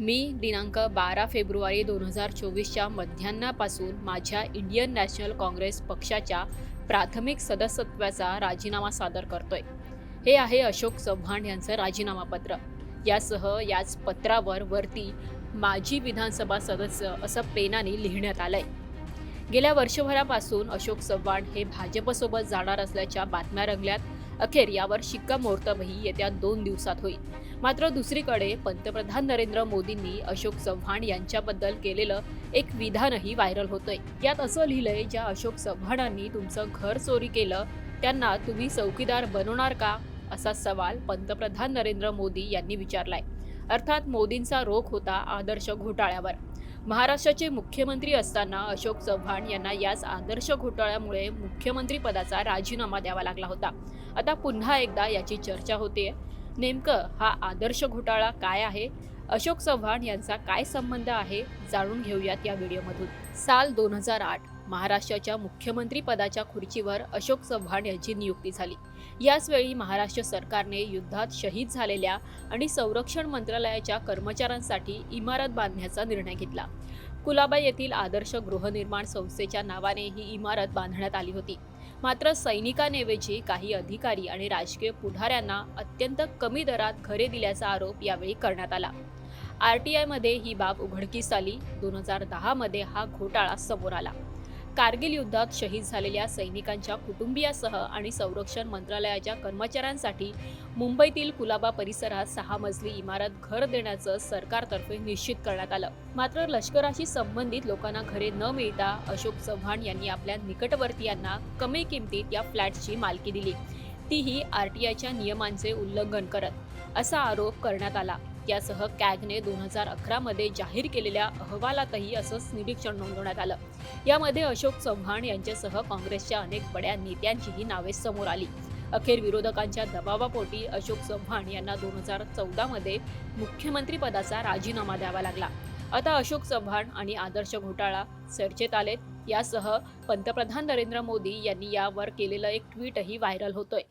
मी दिनांक बारा फेब्रुवारी दोन हजार चोवीसच्या मध्यान्नापासून माझ्या इंडियन नॅशनल काँग्रेस पक्षाच्या प्राथमिक सदस्यत्वाचा राजीनामा सादर करतोय. हे आहे अशोक चव्हाण यांचं राजीनामा पत्र. यासह याच पत्रावर वरती माजी विधानसभा सदस्य असं पेनाने लिहिण्यात आलंय. गेल्या वर्षभरापासून अशोक चव्हाण हे भाजपसोबत जाणार असल्याच्या बातम्या रंगल्यात. अखेर यावर शिक्कामोर्तबही येत्या दोन दिवसात होईल. मात्र दुसरीकडे पंतप्रधान नरेंद्र मोदींनी अशोक चव्हाण यांच्याबद्दल केलेलं एक विधानही व्हायरल होतंय. यात असं लिहिलंय ज्या अशोक चव्हाणांनी तुमचं घर चोरी केलं त्यांना तुम्ही चौकीदार बनवणार का? असा सवाल पंतप्रधान नरेंद्र मोदी यांनी विचारलाय. अर्थात मोदींचा रोख होता आदर्श घोटाळ्यावर. महाराष्ट्राचे मुख्यमंत्री असताना अशोक चव्हाण यांना याच आदर्श घोटाळ्यामुळे मुख्यमंत्री पदाचा राजीनामा द्यावा लागला होता. आता पुन्हा एकदा याची चर्चा होते नेमकं हा आदर्श घोटाळा काय आहे? अशोक चव्हाण यांचा काय संबंध आहे? जाणून घेऊयात या व्हिडिओमधून. साल दोन हजार आठ. महाराष्ट्राच्या मुख्यमंत्री पदाच्या खुर्चीवर अशोक चव्हाण यांची नियुक्ती झाली. याच वेळी महाराष्ट्र सरकारने युद्धात शहीद झालेल्या आणि संरक्षण मंत्रालयाच्या कर्मचाऱ्यांसाठी इमारत बांधण्याचा निर्णय घेतला. कुलाबा येथील आदर्श गृहनिर्माण संस्थेच्या नावाने ही इमारत बांधण्यात आली होती. मात्र सैनिकांऐवजी काही अधिकारी आणि राजकीय पुढाऱ्यांना अत्यंत कमी दरात घरे दिल्याचा आरोप यावेळी करण्यात आला. आर टी आयमध्ये ही बाब उघडकीस आली. दोन हजार दहामध्ये हा घोटाळा समोर आला. कारगिल युद्धात शहीद झालेल्या सैनिकांच्या कुटुंबियासह आणि संरक्षण मंत्रालयाच्या कर्मचाऱ्यांसाठी मुंबईतील कुलाबा परिसरात सहा मजली इमारत घर देण्याचं सरकारतर्फे निश्चित करण्यात आलं. मात्र लष्कराशी संबंधित लोकांना घरे न मिळता अशोक चव्हाण यांनी आपल्या निकटवर्तीयांना कमी किमतीत या फ्लॅटची मालकी दिली. तीही आरटीआयच्या नियमांचे उल्लंघन करत असा आरोप करण्यात आला. यासह कॅगने दोन हजार अकरामध्ये जाहीर केलेल्या अहवालातही असंच निरीक्षण नोंदवण्यात आलं. यामध्ये अशोक चव्हाण यांच्यासह काँग्रेसच्या अनेक बड्या नेत्यांचीही नावे समोर आली. अखेर विरोधकांच्या दबावापोटी अशोक चव्हाण यांना दोन हजार चौदामध्ये मुख्यमंत्री पदाचा राजीनामा द्यावा लागला. आता अशोक चव्हाण आणि आदर्श घोटाळा चर्चेत आलेत. यासह पंतप्रधान नरेंद्र मोदी यांनी यावर केलेलं एक ट्विटही व्हायरल होतोय.